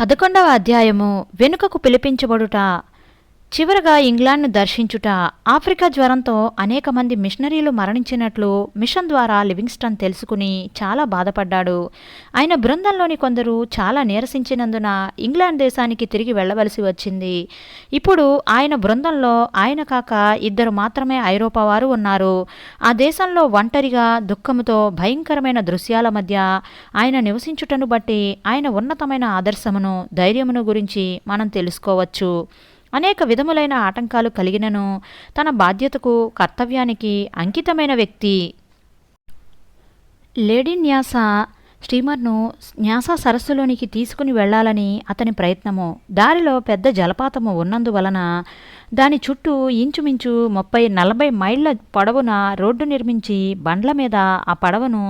పదకొండవ అధ్యాయము వెనుకకు పిలిపించబడుట చివరగా ఇంగ్లాండ్ను దర్శించుట ఆఫ్రికా జ్వరంతో అనేక మంది మిషనరీలు మరణించినట్లు మిషన్ ద్వారా లివింగ్స్టన్ తెలుసుకుని చాలా బాధపడ్డాడు. ఆయన బృందంలోని కొందరు చాలా నీరసించినందున ఇంగ్లాండ్ దేశానికి తిరిగి వెళ్ళవలసి వచ్చింది. ఇప్పుడు ఆయన బృందంలో ఆయన కాక ఇద్దరు మాత్రమే ఐరోపా వారు ఉన్నారు. ఆ దేశంలో ఒంటరిగా దుఃఖముతో భయంకరమైన దృశ్యాల మధ్య ఆయన నివసించుటను బట్టి ఆయన ఉన్నతమైన ఆదర్శమును ధైర్యమును గురించి మనం తెలుసుకోవచ్చు. అనేక విధములైన ఆటంకాలు కలిగినను తన బాధ్యతకు కర్తవ్యానికి అంకితమైన వ్యక్తి. లేడీ న్యాస స్టీమర్ను న్యాస సరస్సులోనికి తీసుకుని వెళ్ళాలని అతని ప్రయత్నము. దారిలో పెద్ద జలపాతము ఉన్నందువలన దాని చుట్టూ ఇంచుమించు ముప్పై నలభై మైళ్ళ పొడవున రోడ్డు నిర్మించి బండ్ల మీద ఆ పడవను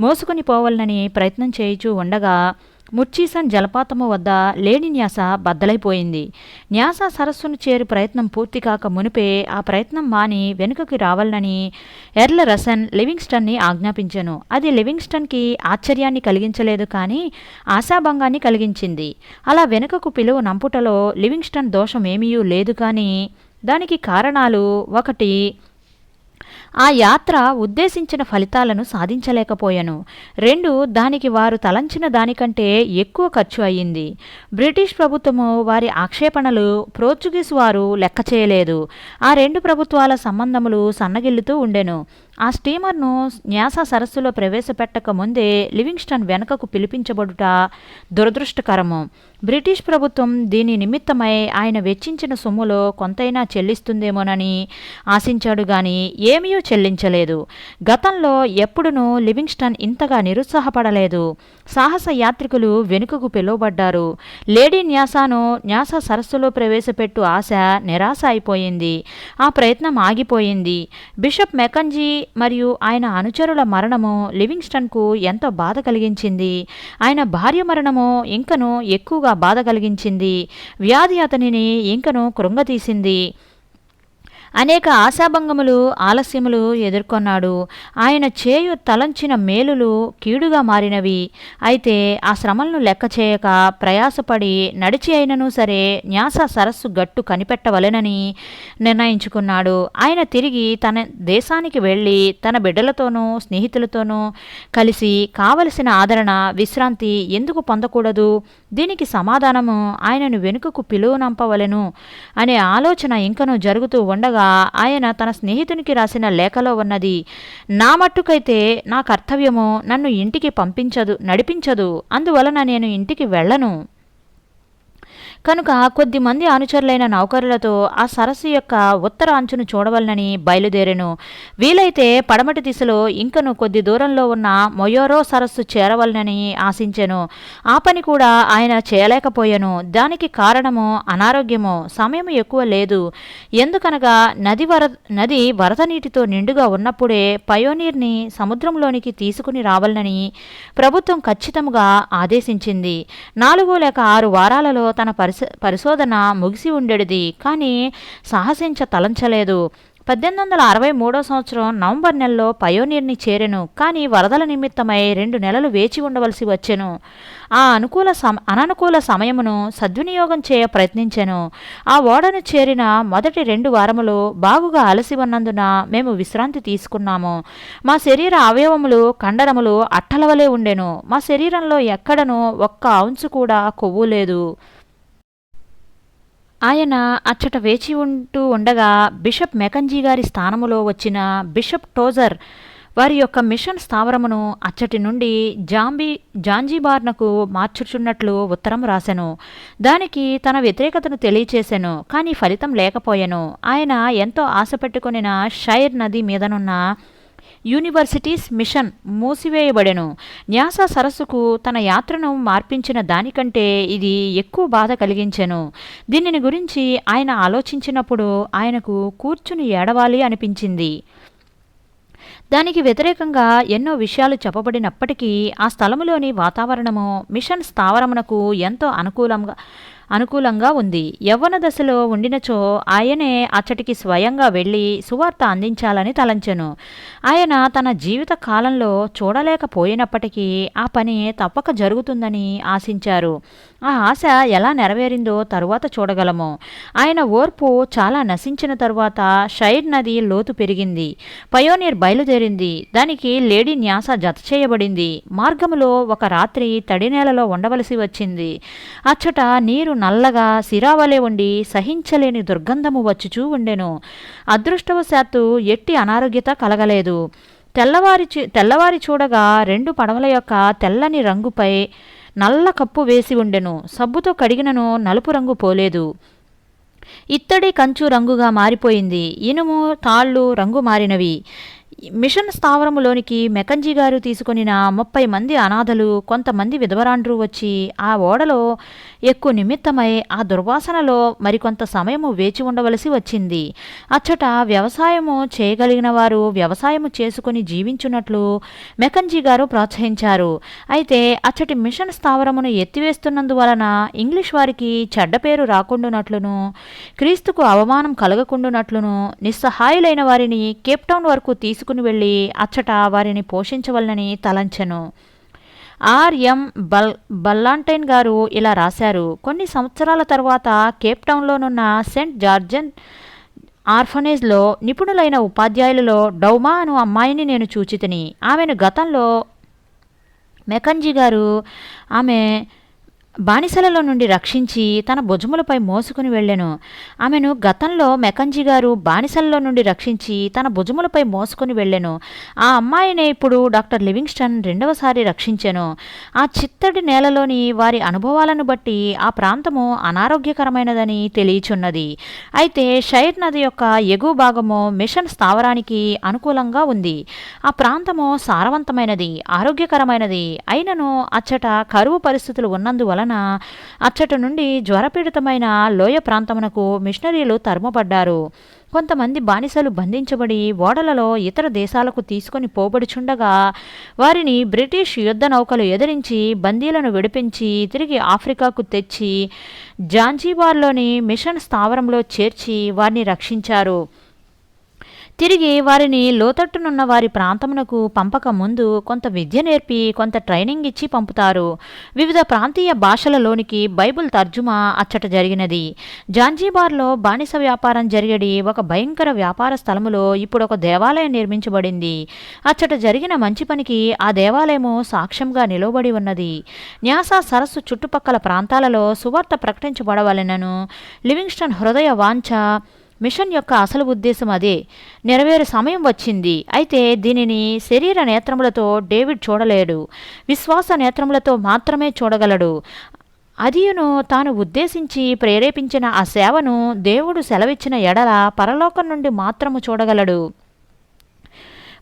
మోసుకొని పోవాలని ప్రయత్నం చేయుచూ ఉండగా ముర్చీసన్ జలపాతము వద్ద లేని న్యాస బద్దలైపోయింది. న్యాస సరస్సును చేరు ప్రయత్నం పూర్తి కాక మునిపే ఆ ప్రయత్నం మాని వెనుకకి రావాలని ఎర్ల రసన్ లివింగ్స్టన్ని ఆజ్ఞాపించాను. అది లివింగ్స్టన్కి ఆశ్చర్యాన్ని కలిగించలేదు కానీ ఆశాభంగాన్ని కలిగించింది. అలా వెనుకకు పిలువ నంపుటలో లివింగ్స్టన్ దోషమేమీ లేదు కానీ దానికి కారణాలు ఒకటి ఆ యాత్ర ఉద్దేశించిన ఫలితాలను సాధించలేకపోయాను. రెండు దానికి వారు తలంచిన దానికంటే ఎక్కువ ఖర్చు అయ్యింది. బ్రిటిష్ ప్రభుత్వము వారి ఆక్షేపణలు పోర్చుగీస్ వారు లెక్క చేయలేదు ఆ రెండు ప్రభుత్వాల సంబంధములు సన్నగిల్లుతూ ఉండెను. ఆ స్టీమర్ను న్యాస సరస్సులో ప్రవేశపెట్టక ముందే లివింగ్స్టన్ వెనుకకు పిలిపించబడుట దురదృష్టకరము. బ్రిటిష్ ప్రభుత్వం దీని నిమిత్తమై ఆయన వెచ్చించిన సొమ్ములో కొంతైనా చెల్లిస్తుందేమోనని ఆశించాడు గాని ఏమీ చెల్లించలేదు. గతంలో ఎప్పుడునూ లివింగ్స్టన్ ఇంతగా నిరుత్సాహపడలేదు. సాహస యాత్రికులు వెనుకకు పిలువబడ్డారు. లేడీ న్యాసాను న్యాసా సరస్సులో ప్రవేశపెట్టు ఆశ నిరాశ అయిపోయింది. ఆ ప్రయత్నం ఆగిపోయింది. బిషప్ మెకంజీ మరియు ఆయన అనుచరుల మరణము లివింగ్స్టన్కు ఎంతో బాధ కలిగించింది. ఆయన భార్య మరణము ఇంకను ఎక్కువగా బాధ కలిగించింది. వ్యాధి అతనిని ఇంకను కృంగతీసింది అనేక ఆశాభంగములు ఆలస్యములు ఎదుర్కొన్నాడు. ఆయన చేయు తలంచిన మేలులు కీడుగా మారినవి. అయితే ఆ శ్రమలను లెక్క చేయక ప్రయాసపడి నడిచి అయినను సరే న్యాస సరస్సు గట్టు కనిపెట్టవలెనని నిర్ణయించుకున్నాడు. ఆయన తిరిగి తన దేశానికి వెళ్ళి తన బిడ్డలతోనూ స్నేహితులతోనూ కలిసి కావలసిన ఆదరణ విశ్రాంతి ఎందుకు పొందకూడదు? దీనికి సమాధానము ఆయనను వెనుకకు పిలువనంపవలెను అనే ఆలోచన ఇంకనూ జరుగుతూ ఉండగా ఆయన తన స్నేహితునికి రాసిన లేఖలో ఉన్నది నా మట్టుకైతే నా కర్తవ్యము నన్ను ఇంటికి పంపించదు నడిపించదు అందువలన నేను ఇంటికి వెళ్ళను. కనుక కొద్దిమంది అనుచరులైన నౌకరులతో ఆ సరస్సు యొక్క ఉత్తర అంచును చూడవలనని బయలుదేరెను. వీలైతే పడమటి దిశలో ఇంకను కొద్ది దూరంలో ఉన్న మొయోరో సరస్సు చేరవలనని ఆశించెను. ఆ పని కూడా ఆయన చేయలేకపోయాను. దానికి కారణము అనారోగ్యము సమయం ఎక్కువ లేదు. ఎందుకనగా నది వర నది వరద నీటితో నిండుగా ఉన్నప్పుడే పయోనీర్ని సముద్రంలోనికి తీసుకుని రావాలని ప్రభుత్వం ఖచ్చితంగా ఆదేశించింది. నాలుగు లేక ఆరు వారాలలో తన పరిశ పరిశోధన ముగిసి ఉండేది కానీ సాహసించ తలంచలేదు. పద్దెనిమిది వందల అరవై మూడో సంవత్సరం నవంబర్ నెలలో పయోనీర్ని చేరెను కానీ వరదల నిమిత్తమై రెండు నెలలు వేచి ఉండవలసి వచ్చెను. ఆ అనుకూల సమ అననుకూల సమయమును సద్వినియోగం చేయ ప్రయత్నించెను. ఆ ఓడను చేరిన మొదటి రెండు వారములు బాగుగా అలసి ఉన్నందున మేము విశ్రాంతి తీసుకున్నాము. మా శరీర అవయవములు కండరములు అట్టలవలే ఉండెను. మా శరీరంలో ఎక్కడనూ ఒక్క ఔన్సు కూడా కొవ్వు లేదు. ఆయన అచ్చట వేచి ఉంటూ ఉండగా బిషప్ మెకంజీ గారి స్థానములో వచ్చిన బిషప్ టోజర్ వారి యొక్క మిషన్ స్థావరమును అచ్చటి నుండి జాంబీ జాంజీబార్నకు మార్చుచున్నట్లు ఉత్తరం రాశాను దానికి తన వ్యతిరేకతను తెలియచేశాను కానీ ఫలితం లేకపోయాను. ఆయన ఎంతో ఆశపెట్టుకునిన షైర్ నది మీదనున్న యూనివర్సిటీస్ మిషన్ మూసివేయబడెను. న్యాస సరస్సుకు తన యాత్రను మార్పించిన దానికంటే ఇది ఎక్కువ బాధ కలిగించెను. దీనిని గురించి ఆయన ఆలోచించినప్పుడు ఆయనకు కూర్చుని ఏడవాలి అనిపించింది. దానికి వ్యతిరేకంగా ఎన్నో విషయాలు చెప్పబడినప్పటికీ ఆ స్థలములోని వాతావరణము మిషన్ స్థావరమునకు ఎంతో అనుకూలంగా అనుకూలంగా ఉంది. యవ్వన దశలో ఉండినచో ఆయనే అచ్చటికి స్వయంగా వెళ్ళి సువార్త అందించాలని తలంచెను. ఆయన తన జీవిత కాలంలో చూడలేకపోయినప్పటికీ ఆ పని తప్పక జరుగుతుందని ఆశించారు. ఆ ఆశ ఎలా నెరవేరిందో తరువాత చూడగలము. ఆయన ఓర్పు చాలా నశించిన తరువాత షైడ్ నది లోతు పెరిగింది. పయోనీర్ బయలుదేరింది. దానికి లేడీ న్యాస జత చేయబడింది. మార్గములో ఒక రాత్రి తడి నేలలో ఉండవలసి వచ్చింది. అచ్చట నీరు నల్లగా సిరావలే ఉండి సహించలేని దుర్గంధము వచ్చుచూ ఉండెను. అదృష్టవశాత్తు ఎట్టి అనారోగ్యత కలగలేదు. తెల్లవారి చూ- తెల్లవారి చూడగా రెండు పడవల యొక్క తెల్లని రంగుపై నల్ల కప్పు వేసి ఉండెను. సబ్బుతో కడిగినను నలుపు రంగు పోలేదు. ఇత్తడి కంచు రంగుగా మారిపోయింది. ఇనుము తాళ్ళు రంగు మారినవి. మిషన్ స్థావరములోనికి మెకంజీ గారు తీసుకొనిన ముప్పై మంది అనాథలు కొంతమంది విధవరాండ్రు వచ్చి ఆ ఓడలో ఎక్కువ నిమిత్తమై ఆ దుర్వాసనలో మరికొంత సమయము వేచి ఉండవలసి వచ్చింది. అచ్చట వ్యవసాయము చేయగలిగిన వారు వ్యవసాయము చేసుకుని జీవించున్నట్లు మెకంజీ గారు ప్రోత్సహించారు. అయితే అచ్చటి మిషన్ స్థావరమును ఎత్తివేస్తున్నందువలన ఇంగ్లీష్ వారికి చెడ్డ పేరు రాకుండునట్లును క్రీస్తుకు అవమానం కలగకుండునట్లును నిస్సహాయులైన వారిని కేప్టౌన్ వరకు తీసుకుని వెళ్ళి అచ్చట వారిని పోషించవలనని తలంచెను. ఆర్ఎం బల్ బల్లాంటైన్ గారు ఇలా రాశారు. కొన్ని సంవత్సరాల తర్వాత కేప్ టౌన్లోనున్న సెంట్ జార్జన్ ఆర్ఫనేజ్లో నిపుణులైన ఉపాధ్యాయులలో డౌమా అను అమ్మాయిని నేను చూచితిని. ఆమెను గతంలో మెకంజీ గారు ఆమె బానిసలలో నుండి రక్షించి తన భుజములపై మోసుకుని వెళ్ళెను. ఆమెను గతంలో మెకంజీ గారు బానిసలలో నుండి రక్షించి తన భుజములపై మోసుకుని వెళ్ళెను. ఆ అమ్మాయినే ఇప్పుడు డాక్టర్ లివింగ్స్టన్ రెండవసారి రక్షించెను. ఆ చిత్తడి నేలలోని వారి అనుభవాలను బట్టి ఆ ప్రాంతము అనారోగ్యకరమైనదని తెలియచున్నది. అయితే షైర్ నది యొక్క ఎగువ భాగము మిషన్ స్థావరానికి అనుకూలంగా ఉంది. ఆ ప్రాంతము సారవంతమైనది ఆరోగ్యకరమైనది. అయినను అచ్చట కరువు పరిస్థితులు ఉన్నందువలన అచ్చట నుండి జ్వరపీడితమైన లోయ ప్రాంతమునకు మిషనరీలు తరుమబడ్డారు. కొంతమంది బానిసలు బంధించబడి ఓడలలో ఇతర దేశాలకు తీసుకొని పోబడుచుండగా వారిని బ్రిటిష్ యుద్ధ నౌకలు ఎదిరించి బందీలను విడిపించి తిరిగి ఆఫ్రికాకు తెచ్చి జాంజీబార్లోని మిషన్ స్థావరంలో చేర్చి వారిని రక్షించారు. తిరిగి వారిని లోతట్టునున్న వారి ప్రాంతమునకు పంపక ముందు కొంత విద్య నేర్పి కొంత ట్రైనింగ్ ఇచ్చి పంపుతారు. వివిధ ప్రాంతీయ భాషలలోనికి బైబిల్ తర్జుమా అచ్చట జరిగినది. జాంజీబార్లో బానిస వ్యాపారం జరిగడి ఒక భయంకర వ్యాపార స్థలములో ఇప్పుడు ఒక దేవాలయం నిర్మించబడింది. అచ్చట జరిగిన మంచి పనికి ఆ దేవాలయము సాక్ష్యంగా నిలవబడి ఉన్నది. న్యాసా సరస్సు చుట్టుపక్కల ప్రాంతాలలో సువార్త ప్రకటించబడవలెనను. లివింగ్స్టన్ హృదయ వాంఛ మిషన్ యొక్క అసలు ఉద్దేశం అదే. నెరవేరు సమయం వచ్చింది. అయితే దీనిని శరీర నేత్రములతో డేవిడ్ చూడలేడు. విశ్వాస నేత్రములతో మాత్రమే చూడగలడు. అదియును తాను ఉద్దేశించి ప్రేరేపించిన ఆ సేవను దేవుడు సెలవిచ్చిన ఎడల పరలోకం నుండి మాత్రము చూడగలడు.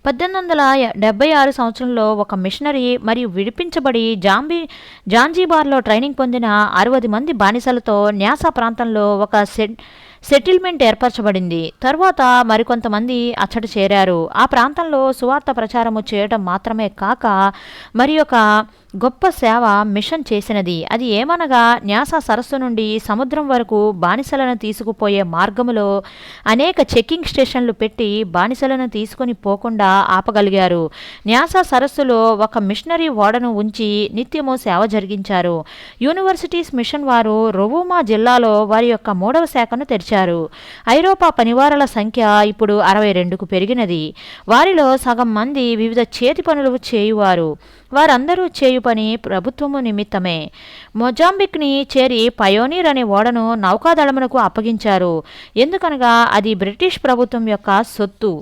పద్దెనిమిది వందల డెబ్బై ఆరు సంవత్సరంలో ఒక మిషనరీ మరియు విడిపించబడి జాంబీ జాంజీబార్లో ట్రైనింగ్ పొందిన అరవది మంది బానిసలతో న్యాసా ప్రాంతంలో ఒక సెడ్ సెటిల్మెంట్ ఏర్పరచబడింది. తర్వాత మరికొంతమంది అచ్చట చేరారు. ఆ ప్రాంతంలో సువార్త ప్రచారము చేయటం మాత్రమే కాక మరి ఒక గొప్ప సేవ మిషన్ చేసినది. అది ఏమనగా న్యాస సరస్సు నుండి సముద్రం వరకు బానిసలను తీసుకుపోయే మార్గములో అనేక చెక్కింగ్ స్టేషన్లు పెట్టి బానిసలను తీసుకొని పోకుండా ఆపగలిగారు. న్యాసా సరస్సులో ఒక మిషనరీ ఓడను ఉంచి నిత్యము సేవ జరిగించారు. యూనివర్సిటీస్ మిషన్ వారు రొవుమా జిల్లాలో వారి యొక్క మూడవ శాఖను తెరిచారు. ఐరోపా పనివారుల సంఖ్య ఇప్పుడు అరవై రెండుకు పెరిగినది. వారిలో సగం మంది వివిధ చేతి పనులు చేయువారు. వారందరూ చేయు పని ప్రభుత్వము నిమిత్తమే. మొజాంబిక్ని చేరి పయోనీర్ అనే ఓడను నౌకాదళమునకు అప్పగించారు. ఎందుకనగా అది బ్రిటిష్ ప్రభుత్వం యొక్క సొత్తు.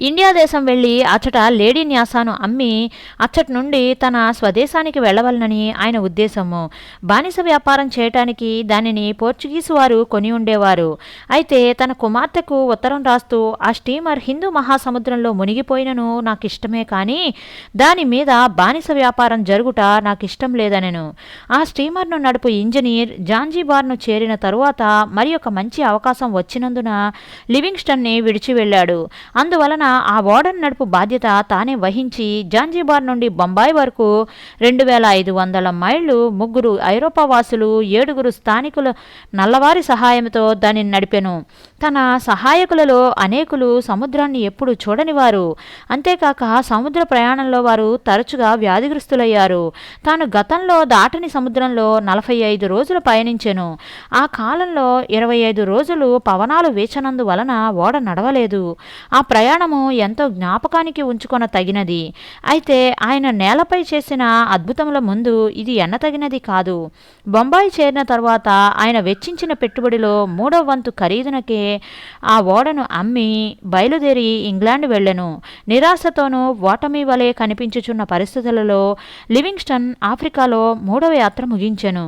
ఇండియా దేశం వెళ్ళి అచ్చట లేడీ న్యాసాను అమ్మి అచ్చటి నుండి తన స్వదేశానికి వెళ్ళవలనని ఆయన ఉద్దేశము. బానిస వ్యాపారం చేయటానికి దానిని పోర్చుగీసు వారు కొని ఉండేవారు. అయితే తన కుమార్తెకు ఉత్తరం రాస్తూ ఆ స్టీమర్ హిందూ మహాసముద్రంలో మునిగిపోయినను నాకు ఇష్టమే కానీ దాని మీద బానిస వ్యాపారం జరుగుట నాకు ఇష్టం లేదనెను. ఆ స్టీమర్ను నడుపు ఇంజనీర్ జాంజీబార్ను చేరిన తరువాత మరి ఒక మంచి అవకాశం వచ్చినందున లివింగ్స్టన్ని విడిచి వెళ్ళాడు. అందువలన ఆ ఓడను నడుపు బాధ్యత తానే వహించి జాంజీబార్ నుండి బొంబాయి వరకు రెండు వేల ఐదు వందల మైళ్ళు ముగ్గురు ఐరోపా వాసులు ఏడుగురు స్థానికుల నల్లవారి సహాయంతో దానిని నడిపెను. తన సహాయకులలో అనేకులు సముద్రాన్ని ఎప్పుడు చూడనివారు అంతేకాక సముద్ర ప్రయాణంలో వారు తరచుగా వ్యాధిగ్రస్తులయ్యారు. తాను గతంలో దాటని సముద్రంలో నలభై ఐదు రోజులు పయనించెను. ఆ కాలంలో ఇరవై ఐదు రోజులు పవనాలు వేచనందు వలన ఓడ నడవలేదు. ఆ ప్రయాణము ఎంతో జ్ఞాపకానికి ఉంచుకొన తగినది. అయితే ఆయన నేలపై చేసిన అద్భుతముల ముందు ఇది ఎన్నతగినది కాదు. బొంబాయి చేరిన తర్వాత ఆయన వెచ్చించిన పెట్టుబడిలో మూడవ వంతు ఖరీదునకే ఆ ఓడను అమ్మి బయలుదేరి ఇంగ్లాండ్ వెళ్ళెను. నిరాశతోనూ ఓటమి వలె కనిపించుచున్న పరిస్థితులలో లివింగ్స్టన్ ఆఫ్రికాలో మూడవ యాత్ర ముగించెను.